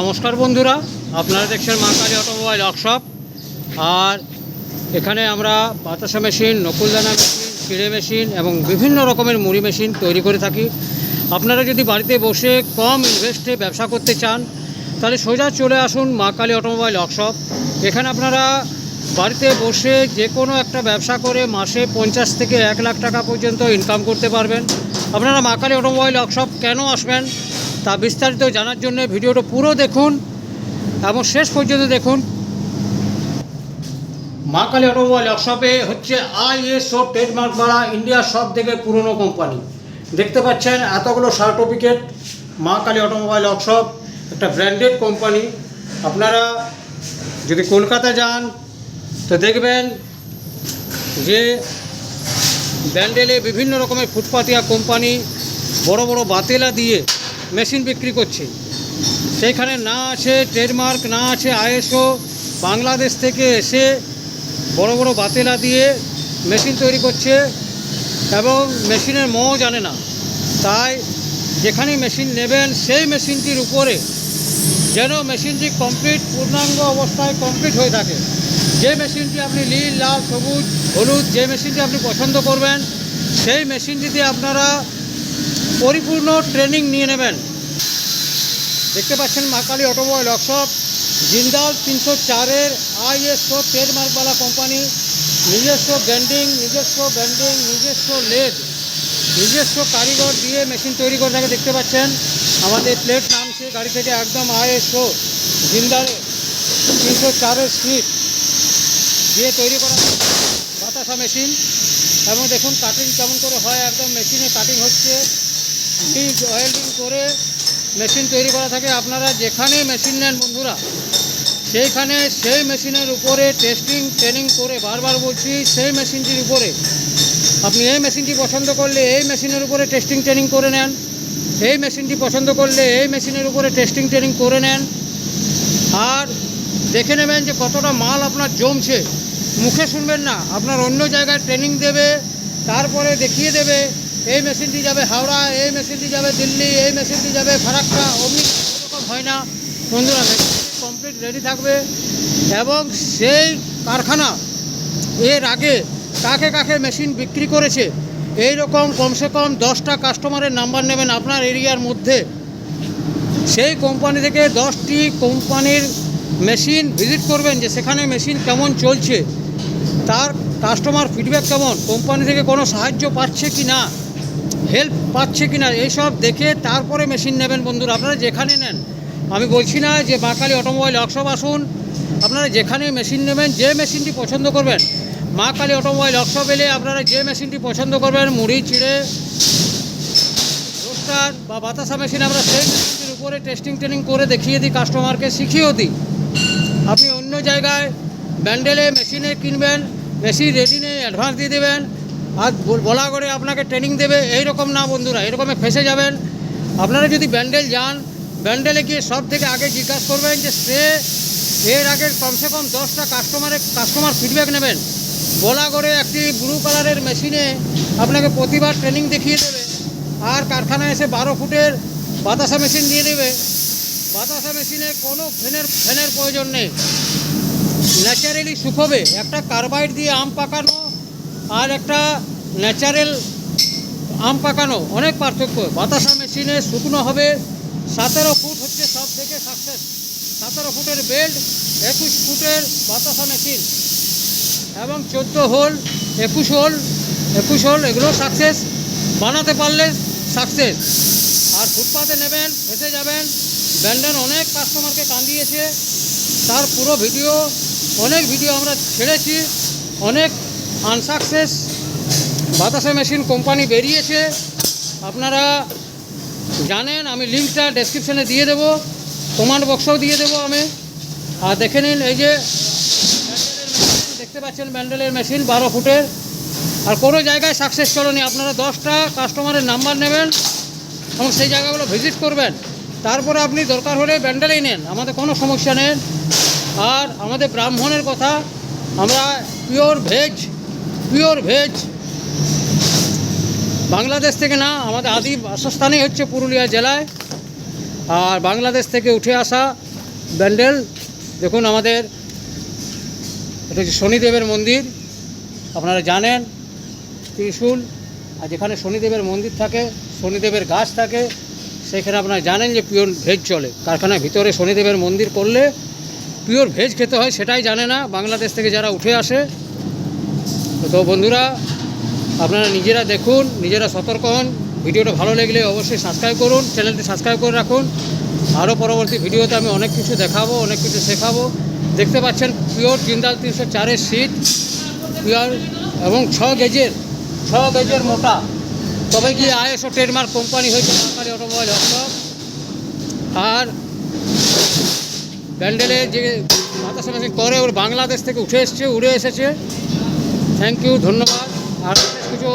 নমস্কার বন্ধুরা, আপনারা দেখছেন মা কালী অটোমোবাইল ওয়ার্কশপ। আর এখানে আমরা বাতাসা মেশিন, নকুলদানা মেশিন চিড়ে মেশিন এবং বিভিন্ন রকমের মুড়ি মেশিন তৈরি করে থাকি। আপনারা যদি বাড়িতে বসে কম ইনভেস্টে ব্যবসা করতে চান, তাহলে সোজা চলে আসুন মা কালী অটোমোবাইল ওয়ার্কশপ। এখানে আপনারা বাড়িতে বসে যে কোনো একটা ব্যবসা করে মাসে পঞ্চাশ থেকে এক লাখ টাকা পর্যন্ত ইনকাম করতে পারবেন। আপনারা মা কালী অটোমোবাইল ওয়ার্কশপ কেন আসবেন? তা বিস্তারিত জানার জন্য ভিডিওটা পুরো দেখুন এবং শেষ পর্যন্ত দেখুন। মা কালী অটোমোবাইল ওয়ার্কশপে হচ্ছে আইএসও, ট্রেডমার্ক বাড়া ইন্ডিয়ার সব থেকে পুরনো কোম্পানি। দেখতে পাচ্ছেন এতগুলো certificate, Ma Kali automobile workshop, একটা ব্র্যান্ডেড কোম্পানি। আপনারা যদি কলকাতা যান, তো দেখবেন যে ব্যান্ডেলে বিভিন্ন রকমের ফুটপাতিয়া কোম্পানি বড় বড় বাতেলা দিয়ে মেশিন বিক্রি করছে। সেইখানে না আছে ট্রেডমার্ক, না আছে আইএসও, বাংলাদেশ থেকে এসে বড় বড় বাতেলা দিয়ে মেশিন তৈরি করছে এবং মেশিনের মও জানে না। তাই যেখানে মেশিন নেবেন, সেই মেশিনটির উপরে যেন মেশিনটি কমপ্লিট, পূর্ণাঙ্গ অবস্থায় কমপ্লিট হয়ে থাকে। যে মেশিনটি আপনি নীল, লাল, সবুজ, হলুদ, যে মেশিনটি আপনি পছন্দ করবেন, সেই মেশিনটিতে আপনারা পরিপূর্ণ ট্রেনিং নিয়ে নেবেন। দেখতে পাচ্ছেন মাকালি অটোমোবাইল ওয়ার্কশপ, জিন্দাল তিনশো চারের আইএসও ট্রেডমার্কওয়ালা কোম্পানি, নিজস্ব ব্র্যান্ডিং নিজস্ব ব্র্যান্ডিং, নিজস্ব লেদ, নিজস্ব কারিগর দিয়ে মেশিন তৈরি করে থাকে, দেখতে পাচ্ছেন। আমাদের প্লেট নামছে গাড়ি থেকে একদম আইএসও, জিন্দাল তিনশো চারের সিট দিয়ে তৈরি করা বাতাসা মেশিন। এবং দেখুন কাটিং কেমন করে হয়, একদম মেশিনে কাটিং হচ্ছে। লিড ওয়েল্ডিং করে মেশিন তৈরি করা থাকে। আপনারা যেখানে মেশিন নেন বন্ধুরা, সেইখানে সেই মেশিনের উপরে টেস্টিং ট্রেনিং করে বারবার বলছি, সেই মেশিনটির উপরে। আপনি এই মেশিনটি পছন্দ করলে এই মেশিনের উপরে টেস্টিং ট্রেনিং করে নেন। এই মেশিনটি পছন্দ করলে এই মেশিনের উপরে টেস্টিং ট্রেনিং করে নেন। আর দেখে নেবেন যে কতটা মাল আপনার জমছে। মুখে শুনবেন না, আপনার অন্য জায়গায় ট্রেনিং দেবে, তারপরে দেখিয়ে দেবে। এই মেশিনটি যাবে হাওড়া, এই মেশিনটি যাবে দিল্লি, এই মেশিনটি যাবে ফারাক্কা, অমনি এরকম হয় না। বন্ধুরা কমপ্লিট রেডি থাকবে এবং সেই কারখানা এর আগে কাকে কাকে মেশিন বিক্রি করেছে এই রকম কমসে কম দশটা কাস্টমারের নাম্বার নেবেন আপনার এরিয়ার মধ্যে। সেই কোম্পানি থেকে দশটি কোম্পানির মেশিন ভিজিট করবেন যে সেখানে মেশিন কেমন চলছে। তার কাস্টমার ফিডব্যাক কেমন কোম্পানি থেকে কোনো সাহায্য পাচ্ছে কি না হেল্প পাচ্ছে কি না এইসব দেখে তারপরে মেশিন নেবেন বন্ধুরা। আপনারা যেখানে নেন, আমি বলছি না যে মা কালী অটোমোবাইল ওয়ার্কশপ আসুন। আপনারা যেখানে মেশিন নেবেন, যে মেশিনটি পছন্দ করবেন মা কালী অটোমোবাইল ওয়ার্কশপ এলে আপনারা যে মেশিনটি পছন্দ করবেন, মুড়ি, চিড়ে রোস্টার বা বাতাসা মেশিন আমরা সেই মেশিনটির উপরে টেস্টিং ট্রেনিং করে দেখিয়ে দিই কাস্টমারকে শিখিয়েও দিই। আপনি অন্য জায়গায় ব্যান্ডেলে মেশিনে কিনবেন মেশিন রেডি নিয়ে অ্যাডভান্স দিয়ে দেবেন আর বলা করে আপনাকে ট্রেনিং দেবে এই রকম না বন্ধুরা এরকমে ফেসে যাবেন। আপনারা যদি ব্যান্ডেল যান, ব্যান্ডেলে গিয়ে সব থেকে আগে জিজ্ঞাসা করবেন যে সে এর আগে কমসে কম দশটা কাস্টমারের কাস্টমার ফিডব্যাক নেবেন। বলা করে একটি ব্লু কালারের মেশিনে আপনাকে প্রতিবার ট্রেনিং দেখিয়ে দেবে। আর কারখানায় এসে বারো ফুটের বাতাসা মেশিন দিয়ে দেবে। বাতাসা মেশিনে কোনো ফ্যানের ফ্যানের প্রয়োজন নেই। ন্যাচারালি শুকোবে। একটা কার্বাইড দিয়ে আম পাকানো আর একটা ন্যাচারাল আম পাকানো, অনেক পার্থক্য। বাতাসা মেশিনে শুকনো হবে, সতেরো ফুট হচ্ছে সব থেকে সাকসেস সতেরো ফুটের বেল্ট একুশ ফুটের বাতাসা মেশিন এবং চোদ্দ হোল একুশ হোল একুশ হোল এগুলো সাকসেস বানাতে পারলে সাকসেস আর ফুটপাতে নেবেন, ফেসে যাবেন। ব্যান্ডেন অনেক কাস্টমারকে কান্দিয়েছে। তার পুরো ভিডিও অনেক ভিডিও আমরা ছেড়েছি। অনেক আনসাকসেস, বাতাসা মেশিন কোম্পানি বেরিয়েছে। আপনারা জানেন, আমি লিঙ্কটা ডেসক্রিপশানে দিয়ে দেবো, কমান্ড বক্সও দিয়ে দেবো আমি। আর দেখে নিন, এই যে দেখতে পাচ্ছেন ব্যান্ডেলের মেশিন, বারো ফুটের। আর কোনো জায়গায় সাকসেস চলেনি আপনারা দশটা কাস্টমারের নাম্বার নেবেন এবং সেই জায়গাগুলো ভিজিট করবেন। তারপরে আপনি দরকার হলে ব্যান্ডেলেই নেন, আমাদের কোনো সমস্যা নেই। আর আমাদের ব্রাহ্মণের কথা, আমরা pure veg pure veg Bangladesh থেকে না, আমাদের আদি বাসস্থানই হচ্ছে পুরুলিয়া জেলায়। আর বাংলাদেশ থেকে উঠে আসা ব্যান্ডেল, দেখুন আমাদের, এটা হচ্ছে শনিদেবের মন্দির। আপনারা জানেন, ত্রিশূল, আর যেখানে শনিদেবের মন্দির থাকে, শনিদেবের গাছ থাকে, সেখানে আপনারা জানেন যে পিওর ভেজ চলে। কারখানার ভিতরে শনিদেবের মন্দির করলে পিওর ভেজ খেতে হয়, সেটাই জানে না। বাংলাদেশ থেকে যারা উঠে আসে তো বন্ধুরা, আপনারা নিজেরা দেখুন, নিজেরা সতর্ক হন। ভিডিওটা ভালো লাগলে অবশ্যই সাবস্ক্রাইব করুন চ্যানেলটি সাবস্ক্রাইব করে রাখুন। আরও পরবর্তী ভিডিওতে আমি অনেক কিছু দেখাবো, অনেক কিছু শেখাবো। দেখতে পাচ্ছেন, পিওর জিন্দাল তিনশো চারের সিট পিওর এবং ছ গেজের ছ গেজের মোটা। তবে কি আইএসও ট্রেডমার্ক কোম্পানি হয়েছে, সরকারি অটোমোবাইল আর ব্যান্ডেলে যে মেশিন করে, ওর বাংলাদেশ থেকে উঠে এসছে, উড়ে এসেছে। থ্যাংক ইউ ধন্যবাদ। আর বিশেষ কিছু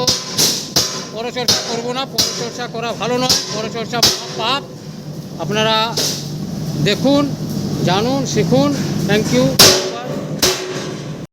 পরচর্চা করব না, পরচর্চা করা ভালো নয়, পরচর্চা পাপ। আপনারা দেখুন, জানুন, শিখুন। Thank you